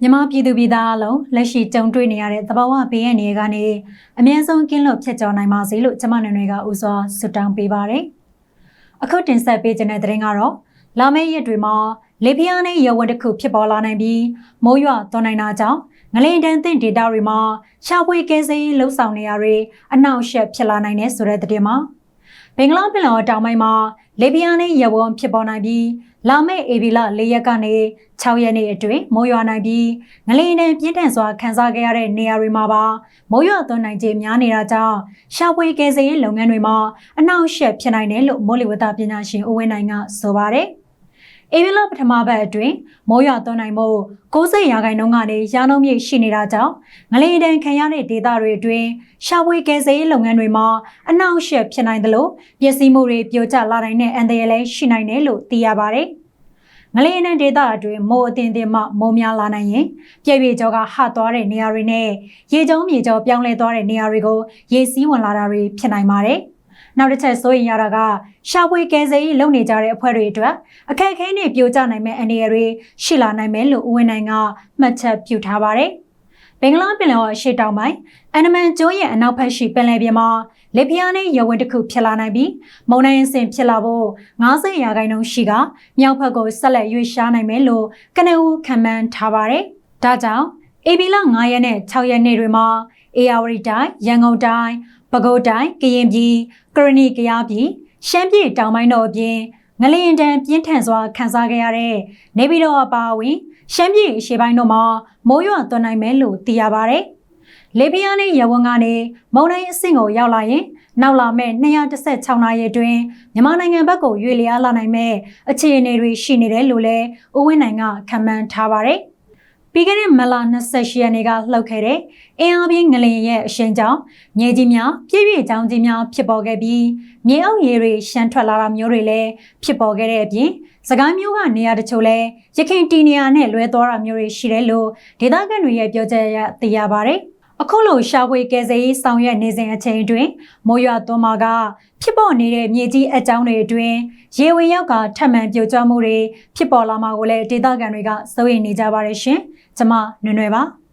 မြန်မာပြည်သူပြည်သားအလုံးလက်ရှိကြုံတွေ့နေရတဲ့သဘာဝဘေးရန်တွေကနေအမြဲဆုံးကင်းလွတ်ဖြစ်ကျော်နိုင်ပါစေလို့ကျမနွယ်နွယ်ကဥစွာဆုတောင်းပေးပါရယ်။အခုတင်ဆက်ပေးခြင်းတဲ့တဲ့ရင်ကတော့လာမယ့်ရက်တွေမှာလေပြင်းနဲ့ရဝတ်တစ်ခုဖြစ်ပေါ်လာနိုင်ပြီးမိုးရွာသွန်းနိုင်တာကြောင့်ငလင်တန်းသင့်ဒေတာတွေမှာရှားပွေကဲစေးလှုပ်ဆောင်နေရတွေအနောက်ရှက်ဖြစ်လာနိုင်တဲ့ဆိုတဲ့တဲ့မှာဘင်္ဂလားပင်လယ်တောင်ပိုင်းမှာလေပြင်းနဲ့ရဝတ်ဖြစ်ပေါ်နိုင်ပြီး လာမယ့်ဧပြီလ၄ရက်ကနေ6ရက်နေ့အတွင်းမိုးရွာနိုင်ပြီးငလျင်နဲ့ပြင်းထန်စွာခန်းစားခဲ့ရတဲ့နေရာတွေမှာပါမိုးရွာသွန်းနိုင်ခြင်းများနေတာကြောင့်ရှာဖွေကယ်ဆယ်ရေးလုပ်ငန်းတွေမှာအနှောင့်အယှက်ဖြစ်နိုင်တယ်လို့မိုးလေဝသပညာရှင်ဦးဝင်းနိုင်ကဆိုပါတယ်။ဧပြီလပထမပတ်အတွင်းမိုးရွာသွန်းနိုင်မှု90ရာခိုင်နှုန်းကနေရာနှုန်းမြင့်ရှိနေတာကြောင့်ငလျင်တန်ခံရတဲ့ဒေသတွေအတွင်းရှာဖွေကယ်ဆယ်ရေးလုပ်ငန်းတွေမှာအနှောင့်အယှက်ဖြစ်နိုင်တယ်လို့ပျက်စီးမှုတွေပြိုကျလာနိုင်တဲ့အန္တရာယ်လည်းရှိနိုင်တယ်လို့သိရပါတယ်။ ငလျင်နဲ့ဒေသအတွင်းမိုးအထင်တင်မှမိုးများလာနိုင်ရင်ပြည့်ပြည့်ကျော်ကဟသွားတဲ့နေရာတွေနဲ့ရေကျုံးမြေကျော်ပြောင်းလဲသွားတဲ့နေရာတွေကိုရေစီးဝင်လာတာတွေဖြစ်နိုင်ပါတယ်။နောက်တစ်ချက်စိုးရင်ရတာကရှာဖွေကယ်ဆယ်ရေးလုပ်နေကြတဲ့အဖွဲ့တွေအတွက်အခက်အခဲနဲ့ပြိုကျနိုင်မဲ့အနေအရာတွေရှိလာနိုင်မယ်လို့ဦးဝင်းနိုင်ကမှတ်ချက်ပြုထားပါတယ်။ ဘင်္ဂလားပင်လယ်အော်ရှေ့တောင်ပိုင်းအန်နမန်ကျွန်းရဲ့အနောက်ဘက်ရှိပင်လယ်ပြင်မှာလေပြင်းနဲ့ရဝင်းတစ်ခုဖြစ်လာနိုင်ပြီးမုန်တိုင်းအဆင့်ဖြစ်လာဖို့90ရာခိုင်နှုန်းရှိကမြောက်ဘက်ကိုဆက်လက်ရွေ့ရှားနိုင်မယ်လို့ကနဦးခံမှန်းထားပါတယ်။ဒါကြောင့်ဧပြီလ9ရက်နဲ့6ရက်နေ့တွေမှာအေယာဝတီတိုင်းရန်ကုန်တိုင်းပဲခူးတိုင်းကရင်ပြည်ကရဏီကယားပြည်ရှမ်းပြည်တောင်ပိုင်းတို့အပြင် ငလျင်တန်ပြင်းထန်စွာခန်းစားခဲ့ရတဲ့နေပြည်တော်အပါအဝင်ရှမ်းပြည်အရှေ့ပိုင်းတို့မှာမိုးရွာသွန်းနိုင်မယ်လို့သိရပါဗျ။လေပြင်းနဲ့ရဝန်းကနေမုန်တိုင်းအဆင့်ကိုရောက်လာရင်နောက်လာမဲ့216နာရီအတွင်းမြန်မာနိုင်ငံဘက်ကိုရွေ့လျားလာနိုင်မဲ့အခြေအနေတွေရှိနေတယ်လို့လည်းဦးဝင်းနိုင်ကခန့်မှန်းထားပါတယ်။ ပြီးခဲ့တဲ့မလ28ရက်နေ့ကလှုပ်ခဲ့တဲ့အင်အားပြင်းငလျင်ရဲ့အရှိန်ကြောင့်မြေကြီးများပြည့်ပြည့်ချောင်းကြီးများဖြစ်ပေါ်ခဲ့ပြီးမြေအောက်ရေတွေရှမ်းထွက်လာတာမျိုးတွေလည်းဖြစ်ပေါ်ခဲ့တဲ့အပြင်စကိုင်းမျိုးကနေရာတချို့လည်းရခိုင်တီနေရာနဲ့လွဲသွားတာမျိုးတွေရှိတယ်လို့ဒေသခံတွေရဲ့ပြောကြားရသိရပါတယ်။ အခုလိုရှာဖွေကယ်ဆယ်ရေးဆောင်ရွက်နေစဉ်အချိန်အတွင်းမိုးရွာသွန်းမှာကဖြစ်ပေါ်နေတဲ့မြေကြီးအကြောင်းတွေအတွင်းရေဝင်ရောက်ကထပ်မံပြိုကျမှုတွေဖြစ်ပေါ်လာမှာကိုလည်းဒေသခံတွေကစိုးရိမ်နေကြပါတယ်ရှင်။ကျွန်မနွယ်နွယ်ပါ။